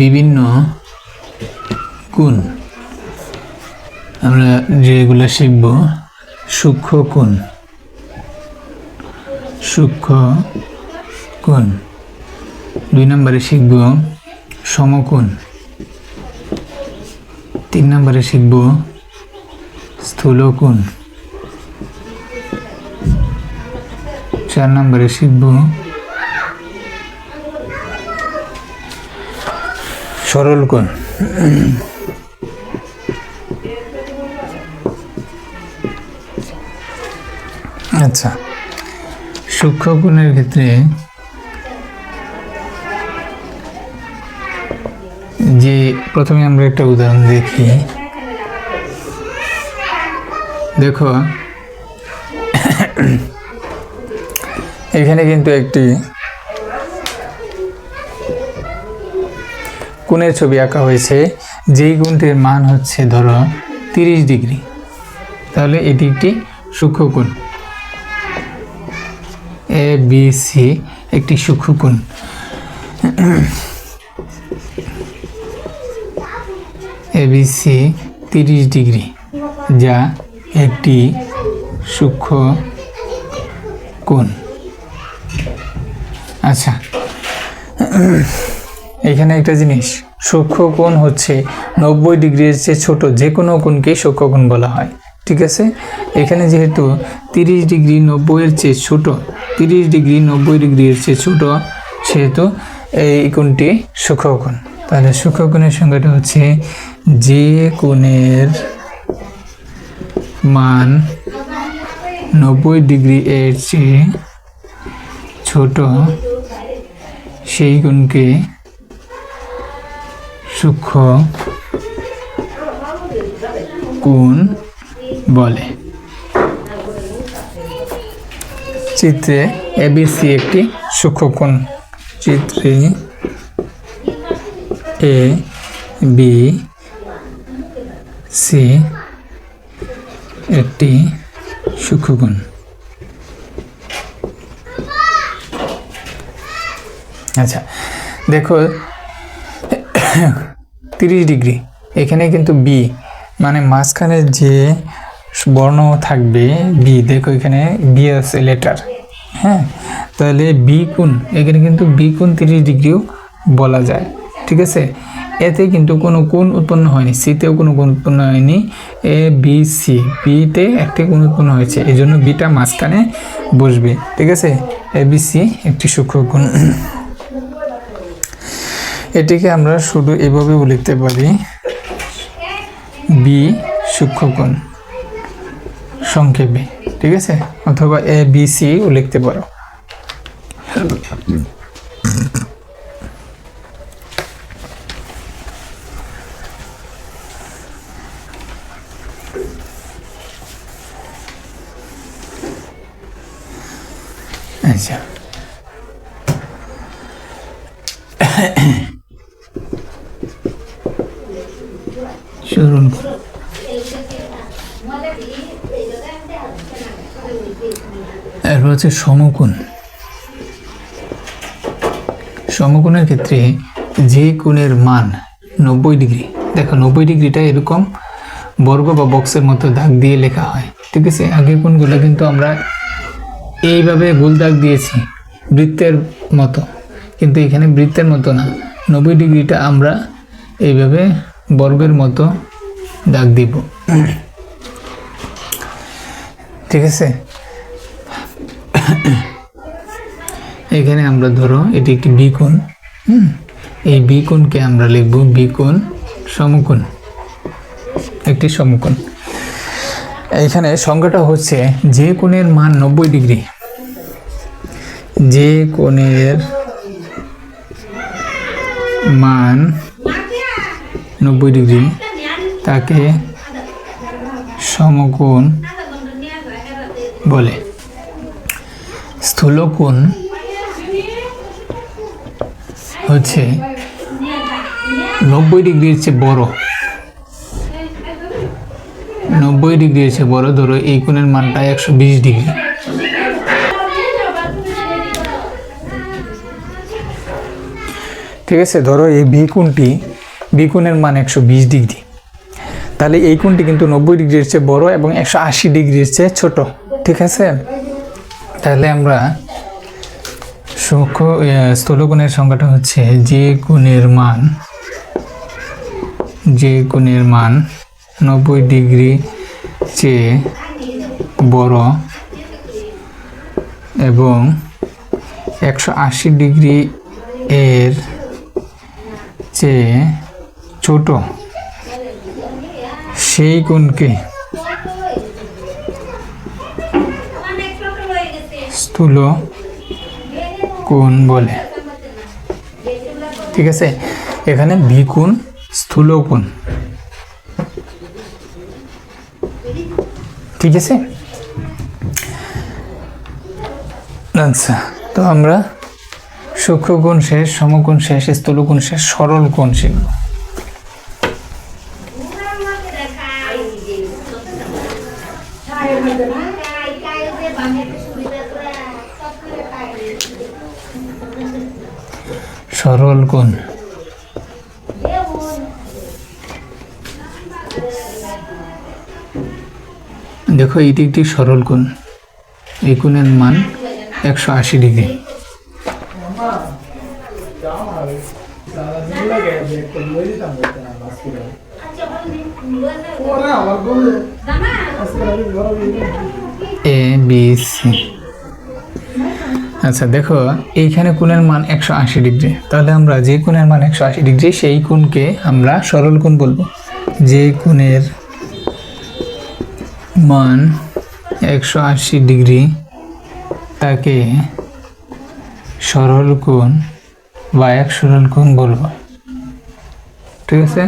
বিভিন্ন কোণ। আমরা যেগুলো শিখব, সূক্ষ্ম কোণ। সূক্ষ্ম কোণ। দুই নম্বরে শিখব সমকোণ। তিন নম্বরে শিখব স্থূলকোণ। চার নম্বরে শিখব সরল কোণ। আচ্ছা সূক্ষ্ম কোণের ক্ষেত্রে যে প্রথমে আমরা একটা উদাহরণ দেখি। দেখো, এখানে কিন্তু একটি কোণের ছবি আঁকা হয়েছে, যেই কোণটির মান হচ্ছে ধরো তিরিশ ডিগ্রি। তাহলে এটি একটি সূক্ষ্ম কোণ। এ বি সি একটি সূক্ষ্ম কোণ। এ বি সি তিরিশ ডিগ্রি, যা একটি সূক্ষ্ম কোণ। আচ্ছা। এখানে একটা জিনিস, সূক্ষ্ম কোণ হচ্ছে নব্বই ডিগ্রির চেয়ে ছোট, যে কোনো কোণকেই সূক্ষ্ম কোণ বলা হয়, ঠিক আছে? এখানে যেহেতু তিরিশ ডিগ্রি নব্বইয়ের চেয়ে ছোট, তিরিশ ডিগ্রি নব্বই ডিগ্রির চেয়ে ছোট, সেহেতু এই কোণটি সূক্ষ্ম কোণ। তাহলে সূক্ষ্ম কোণের সংখ্যাটা হচ্ছে যে কোণের মান নব্বই ডিগ্রি এর চেয়ে ছোট, সেই কোণকে সূক্ষ্ম কোণ বলে। চিত্রে এবিসি একটি সূক্ষ্ম কোণ। চিত্রে এ, বি, সি একটি সূক্ষ্মকোণ আচ্ছা দেখো তিরিশ ডিগ্রি। এখানে কিন্তু বি মানে মাঝখানে যে বর্ণ থাকবে বি দেখো এখানে বি আছে লেটার হ্যাঁ? তাহলে বি কোণ, এখানে কিন্তু বি কোণ তিরিশ ডিগ্রিও বলা যায়, ঠিক আছে? এতে কিন্তু কোনো কোণ উৎপন্ন হয়নি সিতেও কোনো কোণ উৎপন্ন হয়নি এ বি সি বিতে একটি কোণ উৎপন্ন হয়েছে, এই জন্য বিটা মাঝখানে বসবে, ঠিক আছে? এ বি সি একটি সূক্ষ্ম কোণ। এটিকে আমরা শুধু এভাবেও লিখতে পারি বি সূক্ষ্মকোণ সংক্ষেপে, ঠিক আছে? অথবা এ বি সি ও লিখতে পারো। আচ্ছা। কোণ এরপর হচ্ছে সমকোণ। সমকোণের ক্ষেত্রে যে কোণের মান নব্বই ডিগ্রি, দেখো নব্বই ডিগ্রিটা এরকম বর্গ বা বক্সের মতো দাগ দিয়ে লেখা হয়, ঠিক আছে? আগের কোণগুলো কিন্তু আমরা এইভাবে গোল দাগ দিয়েছি, বৃত্তের মতো। কিন্তু এখানে বৃত্তের মতো না। নব্বই ডিগ্রিটা আমরা এইভাবে বর্গের মতো দাগ দিব। ঠিক আছে? এখানে আমরা ধরো এটি একটি বিকোণ, হুম? এই বিকোণকে আমরা লিখব বিকোণ সমকোণ, একটি সমকোণ। এখানে সংখ্যাটা হচ্ছে যে কোণের মান নব্বই ডিগ্রি। যে কোণের মান নব্বই ডিগ্রি। তাকে সমকোণ বলে। স্থূলকোণ হচ্ছে নব্বই ডিগ্রির চেয়ে বড়। নব্বই ডিগ্রির চেয়ে বড়, ধরো এই কোণের মানটা একশো বিশ ডিগ্রি। ঠিক আছে, ধরো এই বি কোণটি বি কোণের মান একশো বিশ ডিগ্রি। তাহলে এই কোণটি কিন্তু নব্বই ডিগ্রির চেয়ে বড় এবং একশো আশি ডিগ্রির চেয়ে ছোট, ঠিক আছে? তাহলে আমরা স্থূলকোণের সংখ্যাটা হচ্ছে যে কোণের মান যে কোণের মান নব্বই ডিগ্রি চেয়ে বড় এবং একশো আশি ডিগ্রি এর চেয়ে ছোট। সেই কোণকে স্থূল কোণ বলে। ঠিক আছে? এখানে বি কোণ, স্থূল কোণ। ঠিক আছে? আচ্ছা তো আমরা সূক্ষ্ম কোণ শেষ, সমকোণ শেষ, স্থূল কোণ শেষ, সরল কোণ শিখব। সরল কোণ। দেখো এটি একটি সরল কোণ। এই কোণের মান একশো আশি ডিগ্রি। এ, বি, সি। আচ্ছা দেখো, এইখানে কোণের মান একশো আশি ডিগ্রি। তাহলে আমরা যে কোণের মান একশো আশি ডিগ্রি, সেই কোণকে আমরা সরল কোণ বলব। যে কোণের মান একশো আশি ডিগ্রি, তাকে সরল কোণ বা এক সরল কোণ বলব। ঠিক আছে?